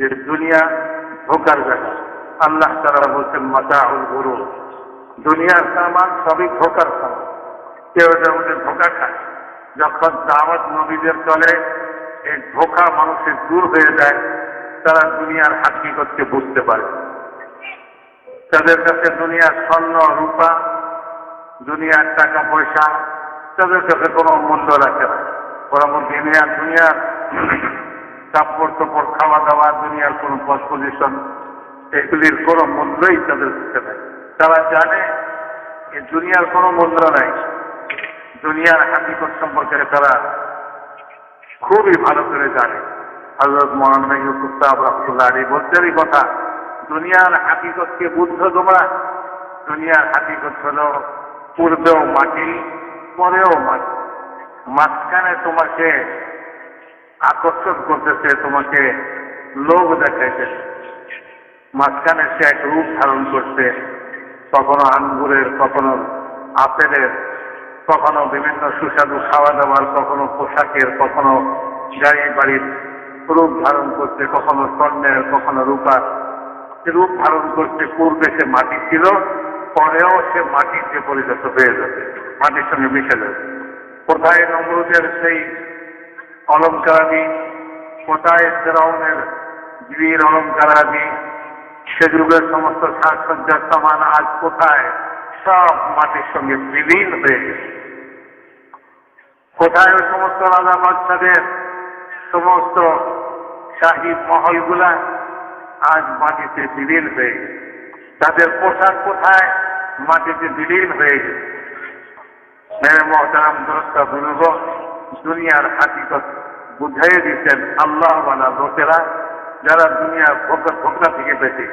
যে দুনিয়া ধোকার জায়গা। আল্লাহ তারা বলছেন, মাতাউল গুরু দুনিয়ার সামান সবই ধোকার সামান। কেউ এটার মধ্যে ধোকা খায়, যখন দাওয়াত নবীদের চলে এই ধোকা মানুষের দূর হয়ে যায়, তারা দুনিয়ার হাকিকতকে বুঝতে পারে। তাদের কাছে দুনিয়ার স্বর্ণ, রূপা, দুনিয়ার টাকা পয়সা তাদের কাছে কোনো মূল্য রাখে না। ওরা দুনিয়ার দুনিয়ার কাপড় তোপড় খাওয়া দাওয়া, দুনিয়ার কোনো পদ পজিশন এগুলির কোনো মূল্যই তাদের কাছে নেই তারা জানে এই দুনিয়ার কোনো মূল্য নাই। দুনিয়ার হাকিকত সম্পর্কে তারা খুবই ভালো করে জানে। হজরত মৌলানা ইউসুফ সাহেব রহমতুল্লাহ আলী বলতেরই কথা, দুনিয়ার হাকিকতকে বুদ্ধ তোমরা। দুনিয়ার হাকিকত হলো পূর্বেও মাটি পরেও মাটি মাঝখানে তোমাকে আকর্ষণ করতেছে, তোমাকে লোভ দেখাইতেছে। মাঝখানে সে এক রূপ ধারণ করছে, কখনো আঙ্গুরের, কখনো আপেলের, কখনো বিভিন্ন সুস্বাদু খাওয়া দাওয়ার কখনো পোশাকের, কখনো গাড়ি বাড়ির রূপ ধারণ করছে, কখনো স্বর্ণের, কখনো রূপার। রূপ ধারণ করছে পূর্বে সে মাটি ছিল, পরেও সে মাটিতে পরিণত হয়ে যাবে মাটির সঙ্গে মিশে যাবে কোথায় নমরুদের সেই অলঙ্কারাদি, কোথায় ফেরাউনের বীর অলঙ্কারাদি সে যুগের সমস্ত সাজসজ্জার সামান আজ কোথায়? সব মাটির সঙ্গে বিলীন হয়ে গেছে কোথায় ওই সমস্ত রাজা বাচ্চাদের সমস্ত শাহী মহলগুলা? আজ মাটিতে বিলীন হয়ে গেছে তাদের পোশাক কোথায়? মাটিতে বিলীন হয়ে গেছে মেরে মহতারাম দরস্তা বুজুর্গ দুনিয়ার হাকিকত বুঝাই দিচ্ছেন আল্লাহ বালা লোকেরা যারা দুনিয়ার ধোকা ধোকা থেকে বেঁচে।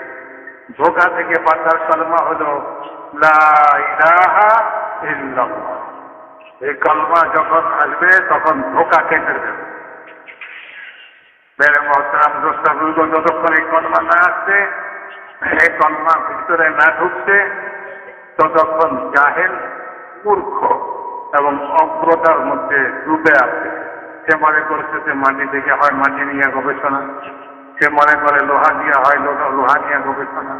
ধোকা থেকে বাঁচার কলমা হল এই কলমা যখন আসবে, তখন ধোকা কেটে দেবে। মেরে মহতারাম দোস্তা বুজুর্গ যতক্ষণ এই কলমা না আসছে, এই কলমা ভিতরে না ঢুকছে, ততক্ষণ জাহেল মূর্খ এবং অগ্রতার মধ্যে ডুবে আছে। সে মনে করছে যে মাটি থেকে হয় মাটি নিয়ে গবেষণা। সে মনে করে লোহা দিয়ে হয় লোহা নিয়ে গবেষণা।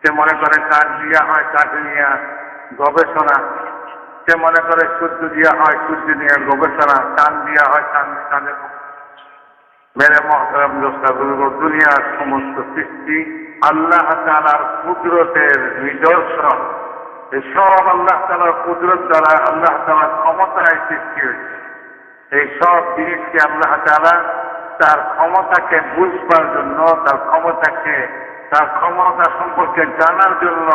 সে মনে করে কাঠ দিয়া হয় কাঠ নিয়ে গবেষণা। সে মনে করে সূর্য দিয়া হয় সূর্য নিয়ে গবেষণা। চাঁদ দিয়া হয় চাঁদ চাঁদের মেরে মহতরম দুনিয়ার সমস্ত সৃষ্টি আল্লাহ তালার কুদরতের নিদর্শন। এই সব আল্লাহ তালার কুদরত দ্বারা আল্লাহ তালার ক্ষমতায় সৃষ্টি হয়েছে। এই সব জিনিসকে আল্লাহ তালা তার ক্ষমতাকে বুঝবার জন্য, তার ক্ষমতাকে, তার ক্ষমতা সম্পর্কে জানার জন্য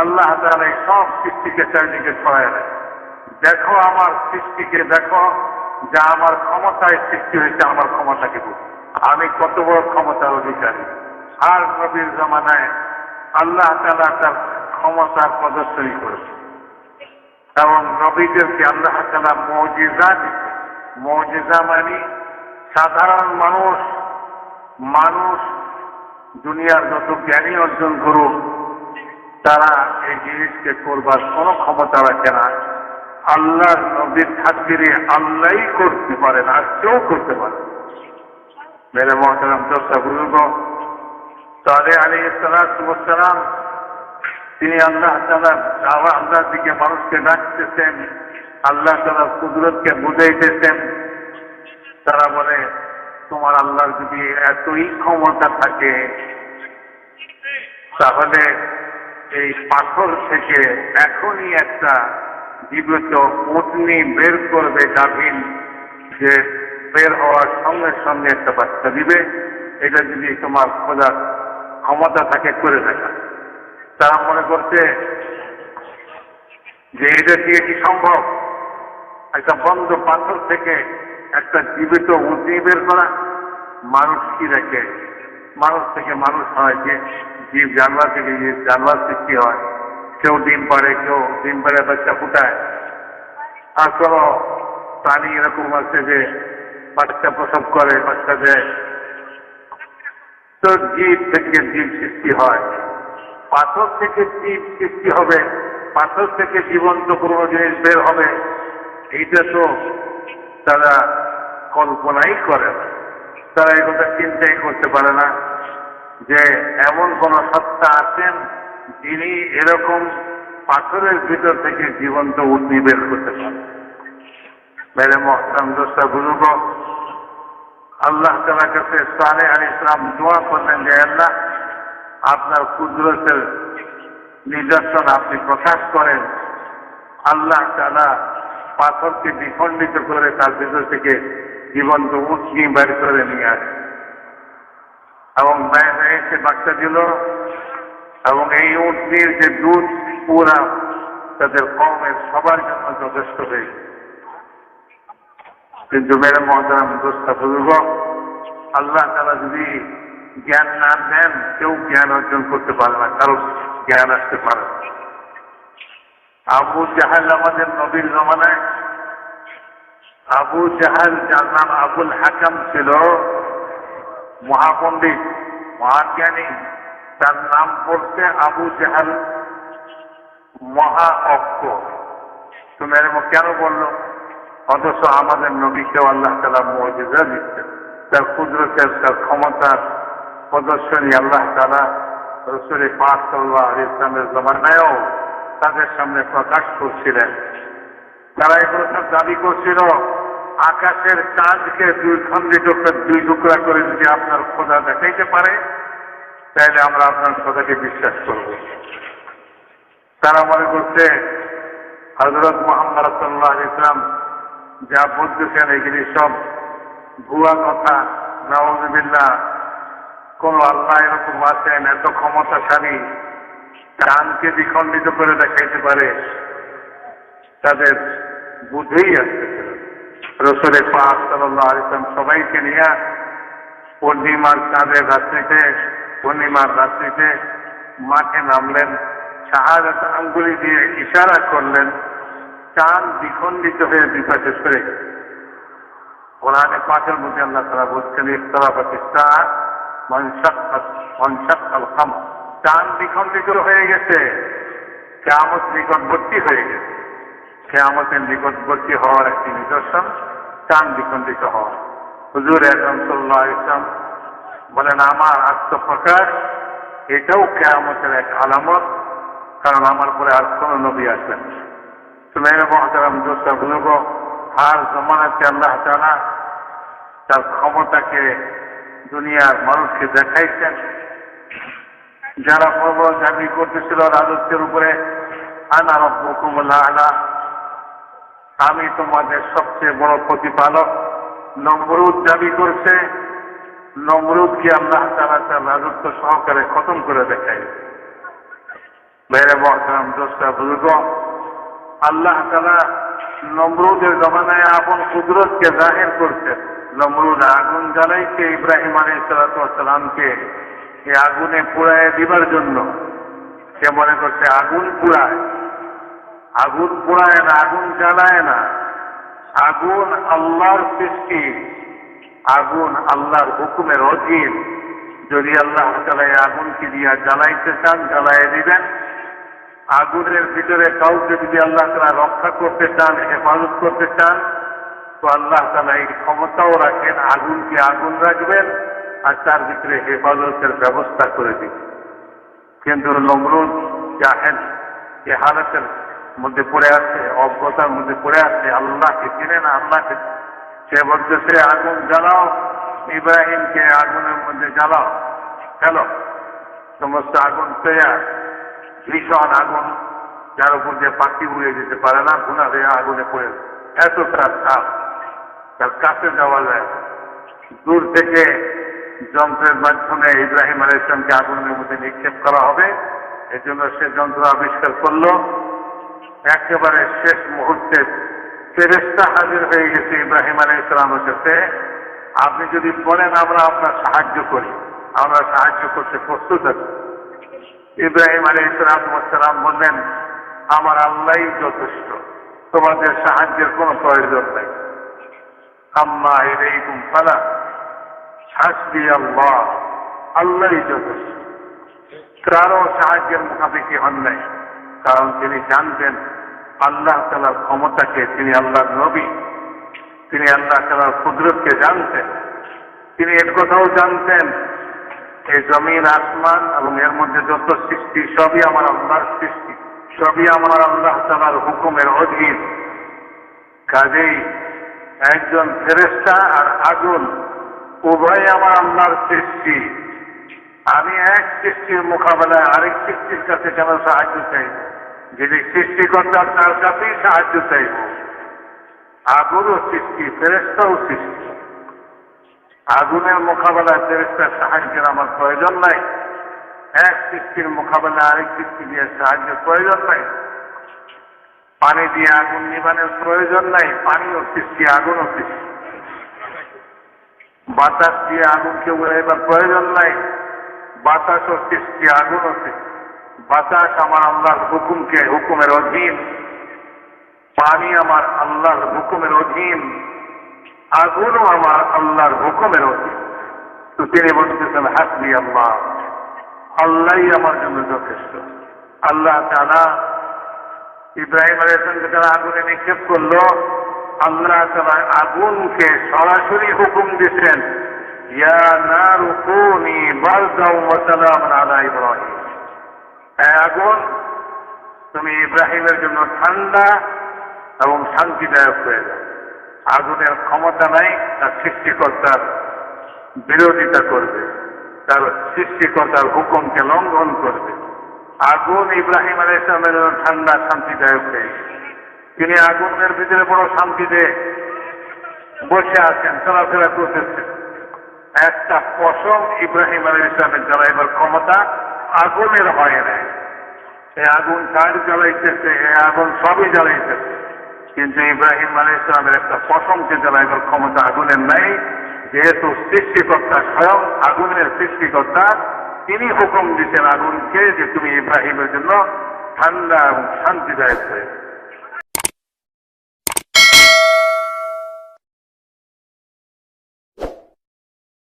আল্লাহ তালা এই সব সৃষ্টিকে চারিদিকে ছড়ায় দেয়। দেখো আমার সৃষ্টিকে, দেখো যা আমার ক্ষমতায় সৃষ্টি হয়েছে, আমার ক্ষমতাকে বুঝ। আমি কত বড় ক্ষমতার অধিকারী। আর নবীর জমানায় আল্লাহ তালা তার ক্ষমতার প্রদর্শনী করেছে। এবং নবীদেরকে আল্লাহ তালা মজিজা দিচ্ছে মজিজা মানে সাধারণ মানুষ মানুষ দুনিয়ার যত জ্ঞানী অর্জন করুক, তারা এই জিনিসকে করবার কোনো ক্ষমতা রাখে না। আল্লাহ নবীর খাতিরে আল্লাহ করতে পারেন আর কেউ করতে পারে মেরে মহতারাম দশটা বুজুর্গ তাহলে আলী সালাম তিনি আল্লাহ তালা আল্লাহর দিকে মানুষকে ডাকতেছেন, আল্লাহ তালা কুদরতকে বুঝাইতেছেন। তারা বলে, তোমার আল্লাহর যদি এতই ক্ষমতা থাকে, তাহলে এই পাথর থেকে এখনই একটা জীবিত পত্নী বের করবে গাভীন যে বের হওয়ার সঙ্গে সঙ্গে একটা বাচ্চা দিবে। এটা যদি তোমার খোঁজার ক্ষমতা থাকে, করে দেখা। তারা মনে করছে যে এদের দিয়ে কি সম্ভব। একটা বন্ধ পাথর থেকে একটা জীবিত উঁচি বের করা মানুষ কি রেখে মানুষ থেকে মানুষ হয় যে জীব জানলা থেকে জীব জানলার সৃষ্টি হয়। কেউ ডিম পারে কেউ ডিম পাড়ে বাচ্চা ফুটায়। আর কোনো প্রাণী এরকম আছে যে বাচ্চা প্রসব করে, বাচ্চা দেয়। তো জীব থেকে জীব সৃষ্টি হয়। পাথর থেকে জীব সৃষ্টি হবে পাথর থেকে জীবন্ত কোনো জিনিস বের হবে। এইটা তো তারা কল্পনাই করে না। তারা এই কথা চিন্তাই করতে পারে না যে এমন কোন সত্তা আছেন যিনি এরকম পাথরের ভিতর থেকে জীবন্ত উঠনি বের করতে পারেন। মহতাম আল্লাহ তালার কাছে সালে আলী ইসলাম দোয়া করলেন যে, আল্লাহ আপনার কুদরতের নিদর্শন আপনি প্রকাশ করেন। আল্লাহ তালা পাথরকে বিখণ্ডিত করে তার ভিতর থেকে জীবন্ত উঠনি বের করে নিয়ে আসে। এবং বাইরে এসে বাচ্চা দিল। এবং এই উঠনির যে দুধ, পুরা তাদের কমের সবার জন্য যথেষ্ট হয়েছে কিন্তু মেরে মহতারাম দোস্তা বুজুর্গ, আল্লাহ তারা যদি জ্ঞান না দেন কেউ জ্ঞান অর্জন করতে পারে না কারও জ্ঞান আসতে পারে। আবু জাহাল আমাদের নবীর জমানায়, আবু জাহাল যার নাম আবুল হাকাম ছিল, মহাপণ্ডিত, মহাজ্ঞানী। তার নাম পড়ছে আবু জাহাল মহা অক্ষ তুমি এরকম কেন বলল? অথচ আমাদের নবীকেও আল্লাহ তালা মজিজা দিচ্ছেন। তার কুদরতের তার ক্ষমতার প্রদর্শনী আল্লাহ তালা রসুলি পাক সাল্লাহ ইসলামের জমানায়ও তাদের সামনে প্রকাশ করছিলেন। তারা এগুলো সব দাবি করছিল, আকাশের চাঁদকে দুই খণ্ডিত করে দুই টুকরা করে যদি আপনার খোদা দেখাইতে পারে, তাহলে আমরা আপনার খোদাকে বিশ্বাস করব। তারা মনে করছে হজরত মোহাম্মদ সাল্লাহ ইসলাম যা বলতেছেন, এগুলি সব ভুয়া কথা নওয়াজবিল্লা কোন আল্লাহ এরকম আছেন এত ক্ষমতাশালী চাঁদকে দ্বিখণ্ডিত করে দেখাইতে পারে, তাদের বুঝেই আসতেছিল রসুলে পাক সবাইকে নিয়ে পূর্ণিমার চাঁদের রাত্রিতে, পূর্ণিমার রাত্রিতে মাঠে নামলেন, শাহাদাত আঙ্গুলি দিয়ে ইশারা করলেন চাঁদ দ্বিখণ্ডিত হয়ে দুই পাশে সরে কোরআনে পাঠের মধ্যে আল্লাহ তারা বলছেন মনসাক্কাল খাম চাঁদ দ্বিখণ্ডিত হয়ে গেছে। কেয়ামত নিকটবর্তী হয়ে গেছে। কেয়ামতের নিকটবর্তী হওয়ার একটি নিদর্শন চাঁদ দ্বিখণ্ডিত হওয়া হুজুর একদম সাল্লাহ ইসলাম বলেন, আমার আত্মপ্রকাশ এটাও কেয়ামতের এক আলামত, কারণ আমার পরে আর কোনো নবী আসবেন না। সুনাইন মহাতারাম দোস্তা, বুজুর্গ, হার জমানাতে আল্লাহ তালা তার ক্ষমতাকে দুনিয়ার মানুষকে দেখাইছেন। যারা প্রবল দাবি করতেছিল রাজত্বের উপরে আনা রব্বকুমুল্লাহ আলা, আমি তোমাদের সবচেয়ে বড় প্রতিপালক। নমরুদ দাবি করছে, নমরুদকে আল্লাহ তালা তার রাজত্ব সহকারে খতম করে দেখাই। মেরে মহতারাম দোস্তা, বুজুর্গ, আল্লাহ তালা নমরুদের জমানায় আপন কুদরতকে জাহির করছেন নমরুদ আগুন জ্বালাইছে ইব্রাহিম আলী সালাতামকে এই আগুনে পুড়ায় দিবার জন্য। সে মনে করছে, আগুন পুড়ায়। আগুন পুড়ায় না, আগুন জ্বালায় না। আগুন আল্লাহর সৃষ্টি। আগুন আল্লাহর হুকুমের অধীন। যদি আল্লাহ তালা আগুনকে দিয়া জ্বালাইতে চান জ্বালায় দিবেন। আগুনের ভিতরে কাউকে যদি আল্লাহ তালা রক্ষা করতে চান, হেফাজত করতে চান, তো আল্লাহ তালা এই ক্ষমতাও রাখেন, আগুনকে আগুন রাখবেন আর তার ভিতরে হেফাজতের ব্যবস্থা করে দিবেন। কিন্তু নমরুদ জাহেন এ হালতের মধ্যে পড়ে আছে, অজ্ঞতার মধ্যে পড়ে আছে, আল্লাহকে চিনে না, আল্লাহকে সে বলতেছে আগুন জ্বালাও, ইব্রাহিমকে আগুনের মধ্যে জ্বালাও কেন সমস্ত আগুন তৈয়ার। ভীষণ আগুন, যার উপর যে পাখি উড়ে যেতে পারে না, গুণা হয়ে আগুনে পড়ে এত তার তাপ তার কাছে যাওয়া যায় দূর থেকে যন্ত্রের মাধ্যমে ইব্রাহিম আলী ইসলামকে আগুনের মধ্যে নিক্ষেপ করা হবে। এই জন্য সে যন্ত্র আবিষ্কার করল। একেবারে শেষ মুহূর্তে ফেরেস্তা হাজির হয়ে গেছে ইব্রাহিম আলী ইসলামের কাছে। আপনি যদি বলেন, আমরা আপনার সাহায্য করি, আমরা সাহায্য করতে প্রস্তুত আছি। ইব্রাহিম আলী ইসলাম বললেন, আমার আল্লাহই যথেষ্ট। তোমাদের সাহায্যের কোনো প্রয়োজন নেই। আম্মা এরকম ফালা। হাসবি আল্লাহ। আল্লাহই যথেষ্ট। কারও সাহায্যের মুখাপেক্ষি হন নাই। কারণ তিনি জানতেন, আল্লাহ তালার ক্ষমতাকে তিনি আল্লাহর নবী। তিনি আল্লাহ তালার কুদরতকে জানতেন। তিনি এর কথাও জানতেন এই জমিন আসমান এবং এর মধ্যে যত সৃষ্টি, সবই আমার আল্লাহর সৃষ্টি, সবই আমার আল্লাহ তালার হুকুমের অধীন। কাজেই একজন ফেরেস্তা আর আগুন উভয় আমার আল্লাহর সৃষ্টি। আমি এক সৃষ্টির মোকাবেলায় আরেক সৃষ্টির কাছে কেন সাহায্য চাইব? যিনি সৃষ্টিকর্তা তার কাছেই সাহায্য চাইব। আগুনও সৃষ্টি ফেরেস্তাও সৃষ্টি। আগুনের মোকাবেলায় ফেরেস্তার সাহায্যের আমার প্রয়োজন নাই। এক সৃষ্টির মোকাবেলায় আরেক সৃষ্টি দিয়ে সাহায্যের প্রয়োজন নাই। পানি দিয়ে আগুন নিবানের প্রয়োজন নাই, পানিও সৃষ্টি আগুনও সৃষ্টি বাতাস দিয়ে আগুনকে উড়াইবার প্রয়োজন নাই, বাতাসও সৃষ্টি আগুনও সৃষ্টি বাতাস আমার আল্লাহর হুকুমকে, হুকুমের অধীন। পানি আমার আল্লাহর হুকুমের অধীন। আগুনও আমার আল্লাহর হুকুমের অধীন তো তিনি বলতেছেন, হাসবি আল্লাহ, আল্লাহই আমার জন্য যথেষ্ট। আল্লাহ তালা ইব্রাহিম আলাইসলামকে তারা আগুনে নিক্ষেপ করল, আল্লাহ তালা আগুনকে সরাসরি হুকুম দিচ্ছেন, ইয়া আগুন, তুমি ইব্রাহিমের জন্য ঠান্ডা এবং শান্তিদায়ক হয়ে যাও। আগুনের ক্ষমতা নাই, তার সৃষ্টিকর্তার বিরোধিতা করবে। তার সৃষ্টিকর্তার হুকুমকে লঙ্ঘন করবে। আগুন ইব্রাহিম আলাই ইসলামের ঠান্ডা, শান্তিদায়ক হয়ে তিনি আগুনের ভিতরে বড় শান্তিতে বসে আছেন, চলাফেরা করতেছেন। একটা পশম ইব্রাহিম আলী ইসলামের জ্বালাইবার ক্ষমতা আগুনের হয় নাই। এই আগুন কার জ্বালাইতেছে? এই আগুন সবই জ্বালাইতেছে। কিন্তু ইব্রাহিম আলী ইসলামের একটা পশমকে জ্বালাইবার ক্ষমতা আগুনের নাই যেহেতু সৃষ্টিকর্তা স্বয়ং আগুনের সৃষ্টিকর্তা, তিনি হুকুম দিতেন আগুনকে যে তুমি ইব্রাহিমের জন্য ঠান্ডা এবং শান্তিদায়ক হয়ে যাও।